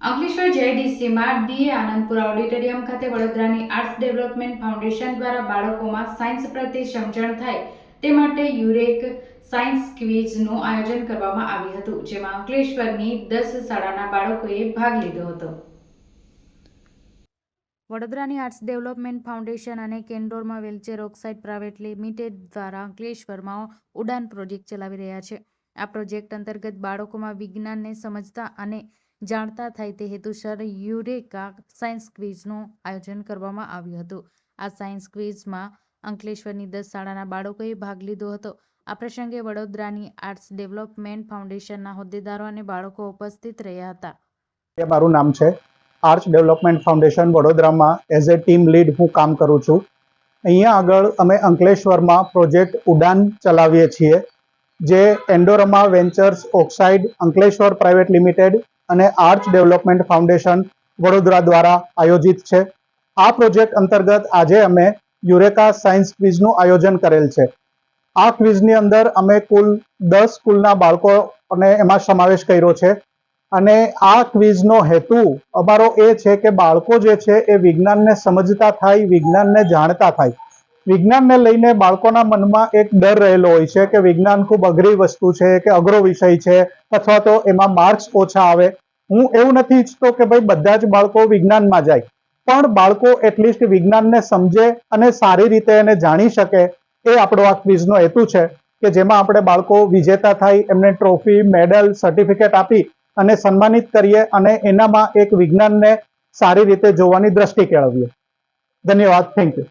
અંકલેશ્વર જેઆઈડીસીમાં ડીએ આનંદપુરા ઓડિટોરિયમ ખાતે વડોદરાની આર્ટ્સ ડેવલપમેન્ટ ફાઉન્ડેશન દ્વારા બાળકોમાં સાયન્સ પ્રત્યે સમજણ થાય તે માટે યુરેક સાયન્સ ક્વિઝનું આયોજન કરવામાં આવ્યું હતું, જેમાં અંકલેશ્વરની દસ શાળાના બાળકોએ ભાગ લીધો હતો. વડોદરાની આર્ટ્સ ડેવલપમેન્ટ ફાઉન્ડેશન અને કેન્ડોરમાં વેલચેર ઓક્સાઇડ પ્રાઇવેટ લિમિટેડ દ્વારા અંકલેશ્વરમાં ઉડાન પ્રોજેક્ટ ચલાવી રહ્યા છે. આ પ્રોજેક્ટ અંતર્ગત બાળકોમાં વિજ્ઞાનને સમજતા અને જાણતા થાય તે હેતુસર યુરેકા સાયન્સ ક્વિઝનું આયોજન કરવામાં આવ્યું હતું. આ સાયન્સ ક્વિઝમાં અંકલેશ્વરની દસ શાળાના બાળકોએ ભાગ લીધો હતો. આ પ્રસંગે વડોદરાની આર્ટ્સ ડેવલપમેન્ટ ફાઉન્ડેશનના હોદ્દેદારો અને બાળકો ઉપસ્થિત રહ્યા હતા. મારું નામ છે. આર્ટ્સ ડેવલપમેન્ટ ફાઉન્ડેશન વડોદરામાં એઝ એ ટીમ લીડ હું કામ કરું છું. અહીંયા આગળ અમે અંકલેશ્વરમાં પ્રોજેક્ટ ઉડાન ચલાવીએ છીએ, જે એન્ડોરમા ventures oxide Ankleshwar private limited અને આર્ટ ડેવલપમેન્ટ ફાઉન્ડેશન વડોદરા દ્વારા આયોજિત છે. આ પ્રોજેક્ટ અંતર્ગત આજે અમે યુરેકા સાયન્સ ક્વિઝનું આયોજન કરેલ છે. આ ક્વિઝની અંદર અમે કુલ દસ સ્કૂલના બાળકોને એમાં સમાવેશ કર્યો છે. અને આ ક્વિઝનો હેતુ અમારો એ છે કે બાળકો જે છે એ વિજ્ઞાનને સમજતા થાય, વિજ્ઞાનને જાણતા થાય. વિજ્ઞાનને લઈને બાળકોના મનમાં એક ડર રહેલો હોય છે કે વિજ્ઞાન ખૂબ અઘરી વસ્તુ છે, કે અઘરો વિષય છે, અથવા તો એમાં માર્ક્સ ઓછા આવે. હું એવું નથી ઈચ્છતો કે ભાઈ બધા જ બાળકો વિજ્ઞાનમાં જાય. પણ બાળકો એટલીસ્ટ વિજ્ઞાનને સમજે અને સારી રીતે એને જાણી શકે. એ આપણો આ ક્વિઝનો હેતુ છે કે જેમાં આપણે બાળકો વિજેતા થાય, એમને ટ્રોફી મેડલ સર્ટિફિકેટ આપી અને સન્માનિત કરીએ અને એનામાં એક વિજ્ઞાનને સારી રીતે જોવાની દ્રષ્ટિ કેળવીએ. ધન્યવાદ. Thank you